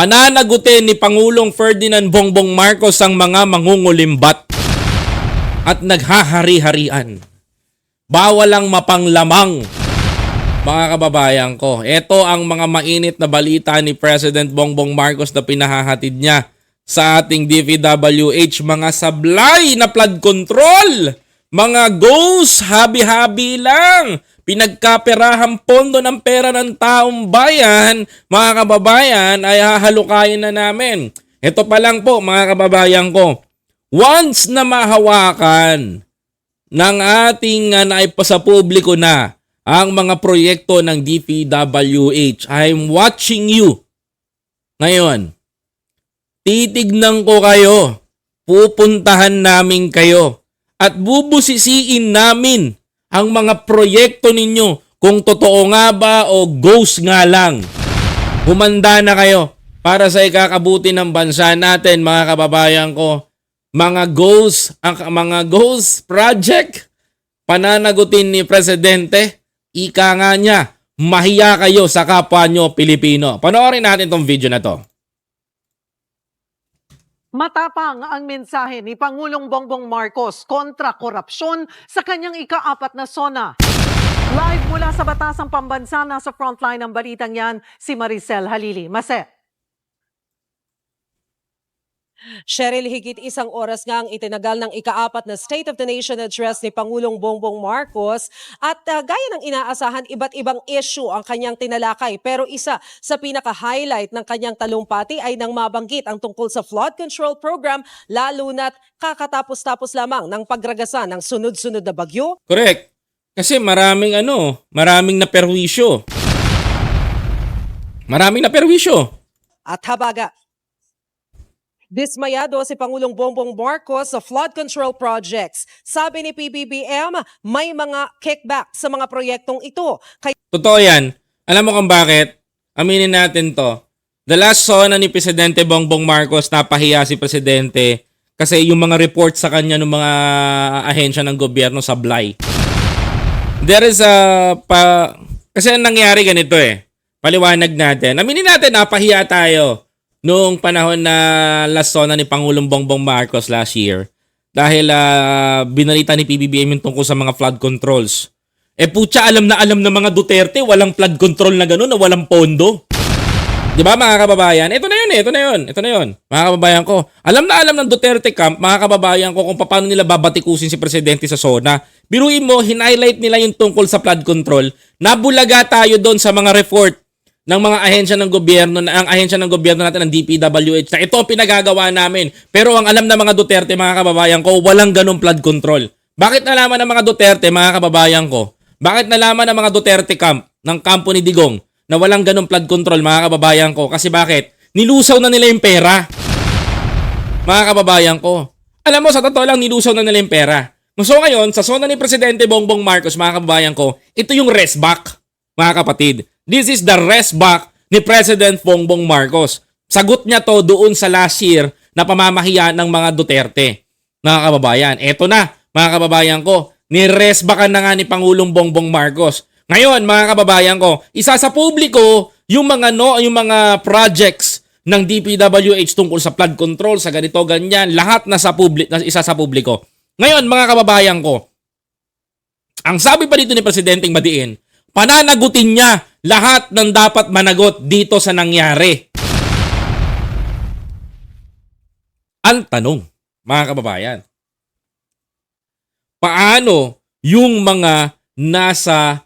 Pananagutin ni Pangulong Ferdinand Bongbong Marcos ang mga mangungulimbat at naghahari-harian. Bawal ang mapanglamang. Mga kababayan ko, ito ang mga mainit na balita ni President Bongbong Marcos na pinahahatid niya sa ating DPWH. Mga sablay na flood control! Mga goals, habi-habi lang! Pinagkaperahan pondo ng pera ng taong bayan, mga kababayan, ay hahalukayin na namin. Ito pa lang po, mga kababayan ko. Once na mahawakan ng ating uh, naipasa publiko na ang mga proyekto ng DPWH. I'm watching you. Ngayon, titignan ko kayo. Pupuntahan namin kayo. At bubusisiin namin ang mga proyekto ninyo kung totoo nga ba o ghost nga lang. Humanda na kayo para sa ikakabuti ng bansa natin mga kababayan ko. Mga goals, ang mga goals project, pananagutin ni Presidente, ika nga niya, mahiya kayo sa kapwa nyo Pilipino. Panoorin natin tong video na to. Matapang ang mensahe ni Pangulong Bongbong Marcos kontra korupsyon sa kanyang ikaapat na sona. Live mula sa Batasang Pambansa, nasa frontline ng balitang yan, si Maricel Halili. Mase. Cheryl, higit isang oras nga ang itinagal ng ikaapat na State of the Nation Address ni Pangulong Bongbong Marcos at uh, gaya ng inaasahan, iba't ibang issue ang kanyang tinalakay. Pero isa sa pinaka-highlight ng kanyang talumpati ay nang mabanggit ang tungkol sa flood control program lalo na't kakatapos-tapos lamang ng pagragasa ng sunod-sunod na bagyo Correct. Kasi maraming ano, maraming na perwisyo. Maraming na perwisyo. at habaga. Dismayado si Pangulong Bongbong Marcos sa flood control projects. Sabi ni PBBM, may mga kickback sa mga proyektong ito. Kaya Totoo yan. Alam mo kung bakit? Aminin natin to. The last zona ni Presidente Bongbong Marcos, napahiya si Presidente kasi yung mga report sa kanya ng mga ahensya ng gobyerno sablay. There is a... Pa, kasi ang nangyari ganito eh. Paliwanag natin. Aminin natin, napahiya tayo noong panahon na last zona ni Pangulong Bongbong Marcos last year. Dahil ah, binalita ni PBBM yung tungkol sa mga flood controls. Eh putya, alam na alam ng mga Duterte, walang flood control na gano'n, na walang pondo. Di ba mga kababayan? Ito na eh, ito na yun, ito na yun. Mga kababayan ko, alam na alam ng Duterte camp, mga kababayan ko, kung paano nila babatikusin si Presidente sa zona. Biruin mo, hinighlight nila yung tungkol sa flood control. Nabulaga tayo doon sa mga report ng mga ahensya ng gobyerno, na ang ahensya ng gobyerno natin ng DPWH na ito ang pinagagawa namin. Pero ang alam ng mga Duterte, mga kababayan ko, walang ganong flood control. Bakit nalaman ng mga Duterte, mga kababayan ko? Bakit nalaman ng mga Duterte camp, ng kampo ni Digong, na walang ganong flood control, mga kababayan ko? Kasi bakit? Nilusaw na nila yung pera. Mga kababayan ko. Alam mo, sa totoo lang, nilusaw na nila yung pera. So ngayon, sa zona ni Presidente Bongbong Marcos, mga kababayan ko, ito yung rest back, mga kapatid. This is the rest back ni President Bongbong Marcos. Sagot niya to doon sa last year na pamamahiya ng mga Duterte. Mga kababayan, eto na, mga kababayan ko, ni-rest backan na nga ni Pangulong Bongbong Marcos. Ngayon, mga kababayan ko, isa sa publiko yung mga no, yung mga projects ng DPWH tungkol sa flood control, sa ganito ganyan, lahat na sa public, na isa sa publiko. Ngayon, mga kababayan ko, ang sabi pa dito ni Presidenteng Madiin, pananagutin niya lahat ng dapat managot dito sa nangyari. Ang tanong, mga kababayan, paano yung mga nasa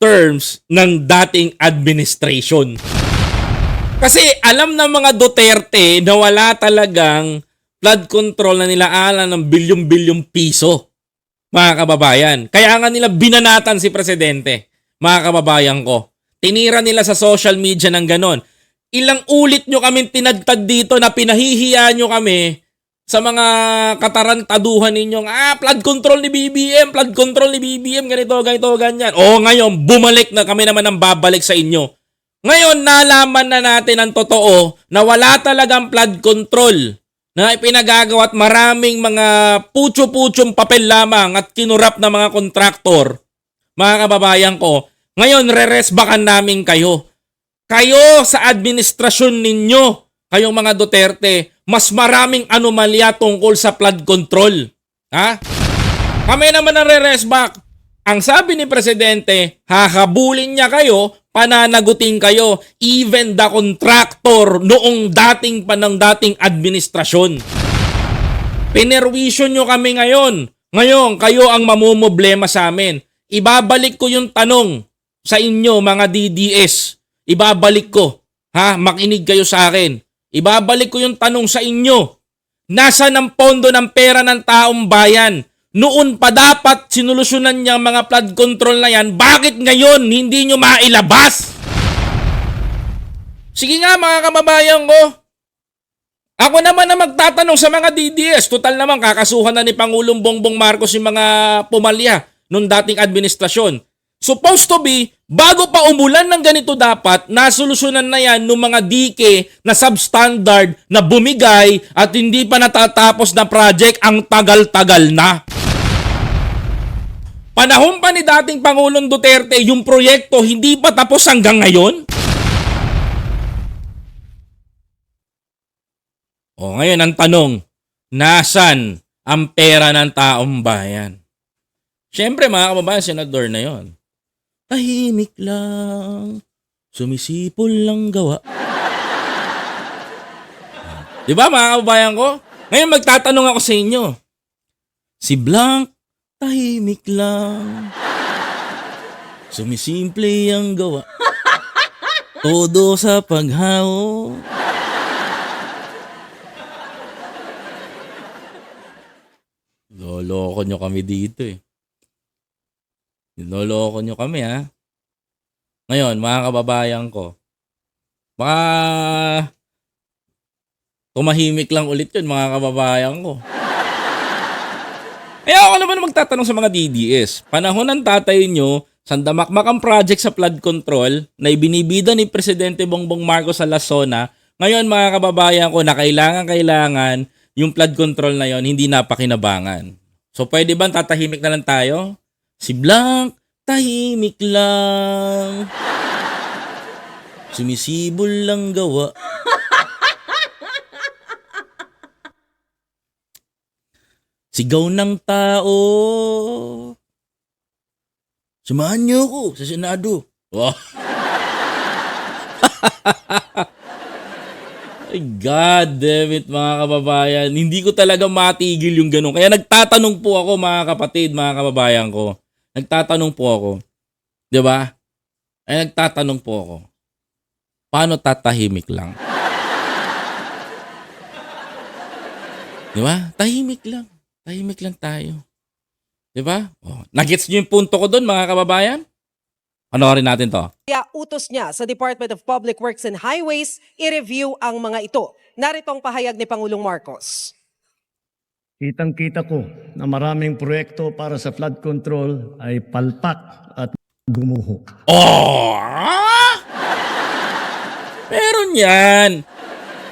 terms ng dating administration? Kasi alam ng mga Duterte na wala talagang flood control na nilaalan ng bilyong-bilyong piso, mga kababayan. Kaya nga nila binanatan si Presidente, mga kababayan ko. Tinira nila sa social media ng ganon. Ilang ulit nyo kami tinagtad dito na pinahihiya nyo kami sa mga katarantaduhan ninyong, ah, flood control ni BBM, flood control ni BBM, ganito, ganito, ganyan. O ngayon, bumalik na kami naman ang babalik sa inyo. Ngayon, nalaman na natin ang totoo na wala talagang flood control na ipinagagawa at maraming mga putyo-putyong papel lamang at kinurap na mga kontraktor, mga kababayan ko, ngayon re-resbakan namin kayo. kayo sa administrasyon ninyo, kayong mga Duterte, mas maraming anomalya tungkol sa flood control. Ha? Kami naman ang re-rest back. Ang sabi ni Presidente, hahabulin niya kayo, pananagutin kayo, even the contractor noong dating pa ng dating administrasyon. Pinerwisyon nyo kami ngayon. Ngayon, kayo ang mamumblema sa amin. Ibabalik ko yung tanong sa inyo, mga DDS. Ibabalik ko. Ha? Makinig kayo sa akin. Ibabalik ko yung tanong sa inyo. Nasa ng pondo ng pera ng taong bayan? Noon pa dapat sinulusyonan niya mga flood control na yan. Bakit ngayon hindi nyo mailabas? Sige nga mga kababayan ko. Ako naman na magtatanong sa mga DDS. Total naman kakasuhan na ni Pangulong Bongbong Marcos yung mga pumalya nung dating administrasyon. Supposed to be, bago pa umulan ng ganito dapat, nasolusyonan na yan ng mga dike na substandard na bumigay at hindi pa natatapos na project ang tagal-tagal na. Panahon pa ni dating Pangulong Duterte, yung proyekto hindi pa tapos hanggang ngayon? O ngayon ang tanong, nasan ang pera ng taong bayan? Siyempre mga kababayan, senador na yon. Tahimik lang, sumisipol lang gawa. Di ba mga kababayan ko? Ngayon magtatanong ako sa inyo. Si Blanc, tahimik lang. Sumisimple ang gawa. Todo sa paghaw. Loloko nyo kami dito eh. Loloko nyo kami ha. Ngayon, mga kababayan ko, baka tumahimik lang ulit yun, mga kababayan ko. Kaya ako naman magtatanong sa mga DDS. Panahon ng tatay nyo, sandamakmak ang project sa flood control na ibinibida ni Presidente Bongbong Marcos sa Lasona. Ngayon mga kababayan ko na kailangan-kailangan yung flood control na yon hindi napakinabangan. So pwede ba tatahimik na lang tayo? Si Blanc, tahimik lang. Sumisibol lang gawa. Sigaw ng tao. Samahan niyo ako sa Senado. Wow. God damn it, mga kababayan. Hindi ko talaga matigil yung ganun. Kaya nagtatanong po ako, mga kapatid, mga kababayan ko. Nagtatanong po ako. 'Di ba? Ay, nagtatanong po ako. Paano tatahimik lang? 'Di ba? Tahimik lang. Tahimik lang tayo. 'Di ba? Oh, nagets niyo yung punto ko doon, mga kababayan? Panoorin natin 'to. Kaya utos niya sa Department of Public Works and Highways i-review ang mga ito. Narito ang pahayag ni Pangulong Marcos. Kitang-kita ko na maraming proyekto para sa flood control ay palpak at gumuho. Oh! ah! Meron yan.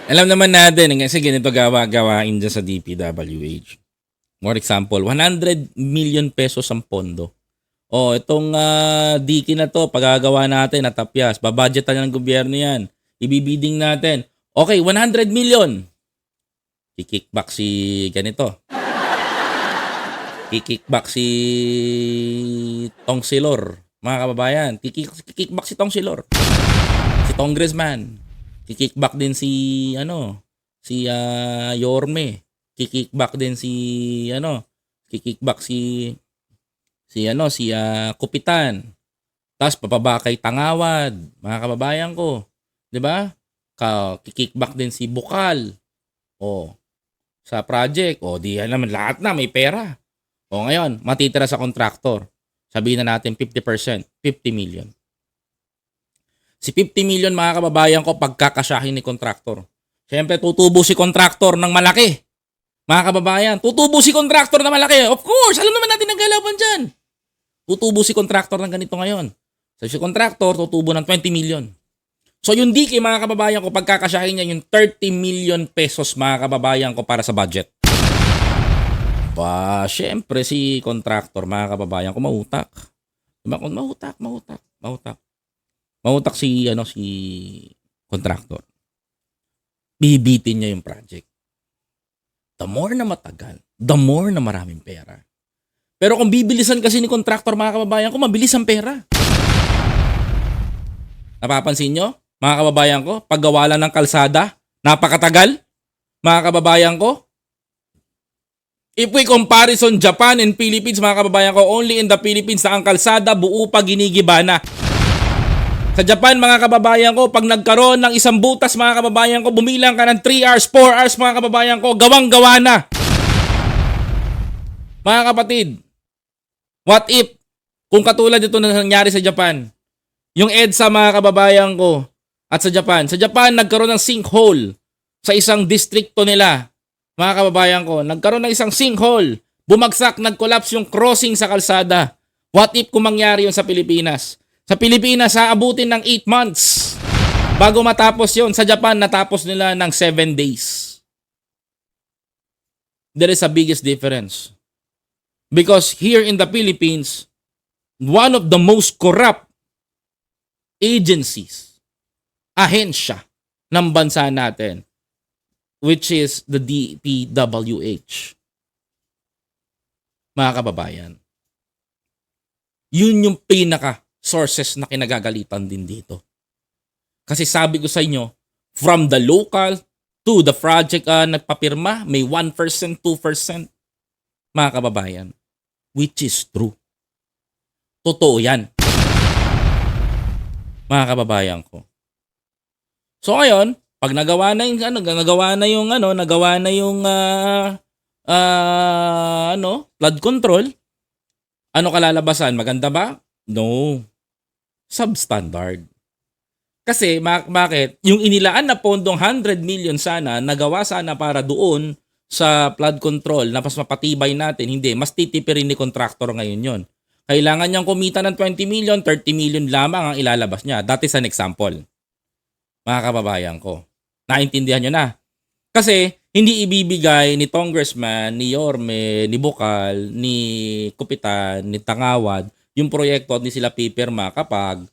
Alam naman natin, eh, sige, ganito gawa-gawain dyan sa DPWH. For example, 100 million pesos ang pondo. Oh, itong uh, diki na to, pagagawa natin, natapyas, babudgetan ng gobyerno yan. Ibibiding natin. Okay, 100 million. Kikickback si ganito. Kikickback si Tong Silor. Mga kababayan, kikickback si Tong Silor. Si Congressman. Kikickback din si ano, si ah, Yorme. Kikickback din si ano, kikickback si si ano, si ah, Kupitan. Tapos papaba kay Tangawad, mga kababayan ko. 'Di ba? Ka kikickback din si Bukal. Oh. Sa project, oh, di naman lahat na may pera. O ngayon, matitira sa contractor. Sabihin na natin 50%, 50 million. Si 50 million mga kababayan ko pagkakasyahin ni contractor. Siyempre tutubo si contractor ng malaki. Mga kababayan, tutubo si contractor na malaki. Of course, alam naman natin ang galawan dyan. Tutubo si contractor ng ganito ngayon. So si contractor tutubo ng 20 million. So yung DK mga kababayan ko pagkakasyahin niya yung 30 million pesos mga kababayan ko para sa budget. Ba, syempre si contractor, mga kababayan ko, mahutak. Diba? Kung mahutak, mahutak, mahutak. Mautak si ano si contractor. Bibitin niya yung project. The more na matagal, the more na maraming pera. Pero kung bibilisan kasi ni contractor mga kababayan ko, mabilis ang pera. Napapansin nyo, mga kababayan ko, paggawa lang ng kalsada, napakatagal, mga kababayan ko. If we comparison Japan and Philippines, mga kababayan ko, only in the Philippines na ang kalsada buo pa ginigiba na. Sa Japan, mga kababayan ko, pag nagkaroon ng isang butas, mga kababayan ko, bumilang ka ng 3 hours, 4 hours, mga kababayan ko, gawang-gawa na. Mga kapatid, what if, kung katulad ito na nangyari sa Japan, yung EDSA, mga kababayan ko, at sa Japan, sa Japan, nagkaroon ng sinkhole sa isang distrikto nila. Mga kababayan ko, nagkaroon ng isang sinkhole. Bumagsak, nag-collapse yung crossing sa kalsada. What if kung mangyari yun sa Pilipinas? Sa Pilipinas, aabutin ng 8 months. Bago matapos yon Sa Japan, natapos nila ng 7 days. There is a biggest difference. Because here in the Philippines, one of the most corrupt agencies, ahensya ng bansa natin, which is the DPWH. Mga kababayan, yun yung pinaka sources na kinagagalitan din dito. Kasi sabi ko sa inyo, from the local to the project uh, nagpapirma, may 1%, 2%, mga kababayan. Which is true. Totoo yan. Mga kababayan ko. So ngayon, pag nagawa na yung ano, nagawa na yung ano, nagawa na yung ah ah, ano, flood control, ano kalalabasan? Maganda ba? No. Substandard. Kasi ma- bakit? Yung inilaan na pondong 100 million sana, nagawa sana para doon sa flood control na mas mapatibay natin. Hindi, mas titipirin ni contractor ngayon yon. Kailangan niyang kumita ng 20 million, 30 million lamang ang ilalabas niya. That is an example. Mga kababayan ko. Naintindihan niyo na. Kasi hindi ibibigay ni congressman, ni Yorme, ni Bukal, ni Kupitan, ni Tangawad yung proyekto at ni sila pipirma kapag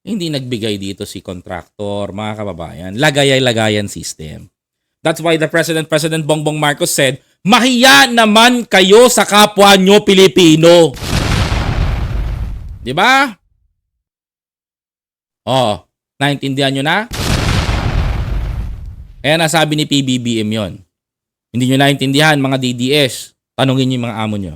hindi nagbigay dito si contractor, mga kababayan. Lagay-lagayan system. That's why the President, President Bongbong Marcos said, Mahiya naman kayo sa kapwa nyo Pilipino. Di ba? Oh, naintindihan nyo na? Kaya nasabi ni PBBM yon. Hindi nyo naintindihan, mga DDS. Tanungin nyo yung mga amo nyo.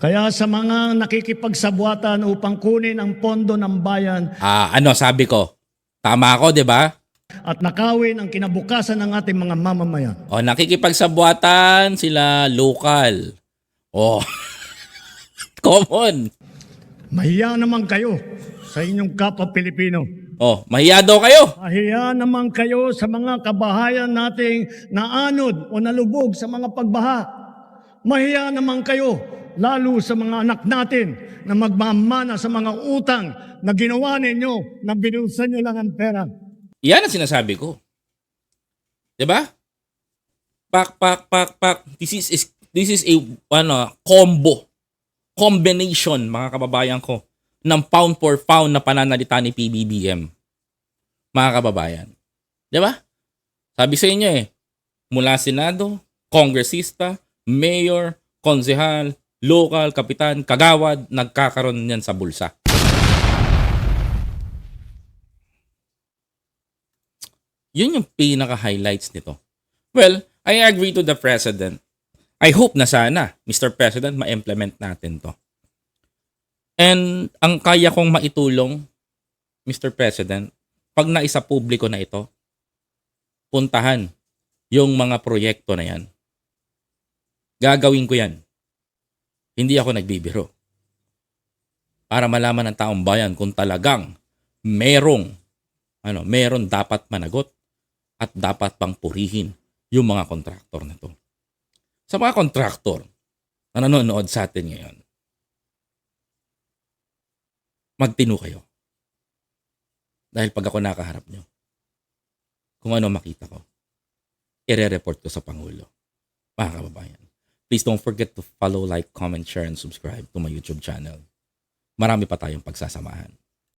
Kaya sa mga nakikipagsabuatan upang kunin ang pondo ng bayan Ah, ano sabi ko? Tama ako, di ba? at nakawin ang kinabukasan ng ating mga mamamayan. O, nakikipagsabuatan sila local. Oh, common. Mahiya naman kayo sa inyong kapwa Pilipino. Oh, mahiya daw kayo. Mahiya naman kayo sa mga kabahayan nating naanod o nalubog sa mga pagbaha. Mahiya naman kayo lalo sa mga anak natin na magmamana sa mga utang na ginawa ninyo na binulsan nyo lang ang pera. Yan ang sinasabi ko. 'Di ba? Pak pak pak pak. This is, is this is a ano, combo. Combination mga kababayan ko ng pound for pound na pananalita ni PBBM. Mga kababayan. 'Di ba? Sabi sa inyo eh, mula senado, kongresista, mayor, konsehal, local, kapitan, kagawad, nagkakaroon niyan sa bulsa. Yun yung pinaka-highlights nito. Well, I agree to the President. I hope na sana, Mr. President, ma-implement natin to. And ang kaya kong maitulong, Mr. President, pag naisa publiko na ito, puntahan yung mga proyekto na yan. Gagawin ko yan. Hindi ako nagbibiro. Para malaman ng taong bayan kung talagang merong ano, meron dapat managot at dapat pang purihin yung mga kontraktor na to. Sa mga kontraktor na nanonood sa atin ngayon, magtino kayo. Dahil pag ako nakaharap nyo, kung ano makita ko, ire-report ko sa Pangulo. Mga kababayan, please don't forget to follow, like, comment, share, and subscribe to my YouTube channel. Marami pa tayong pagsasamahan.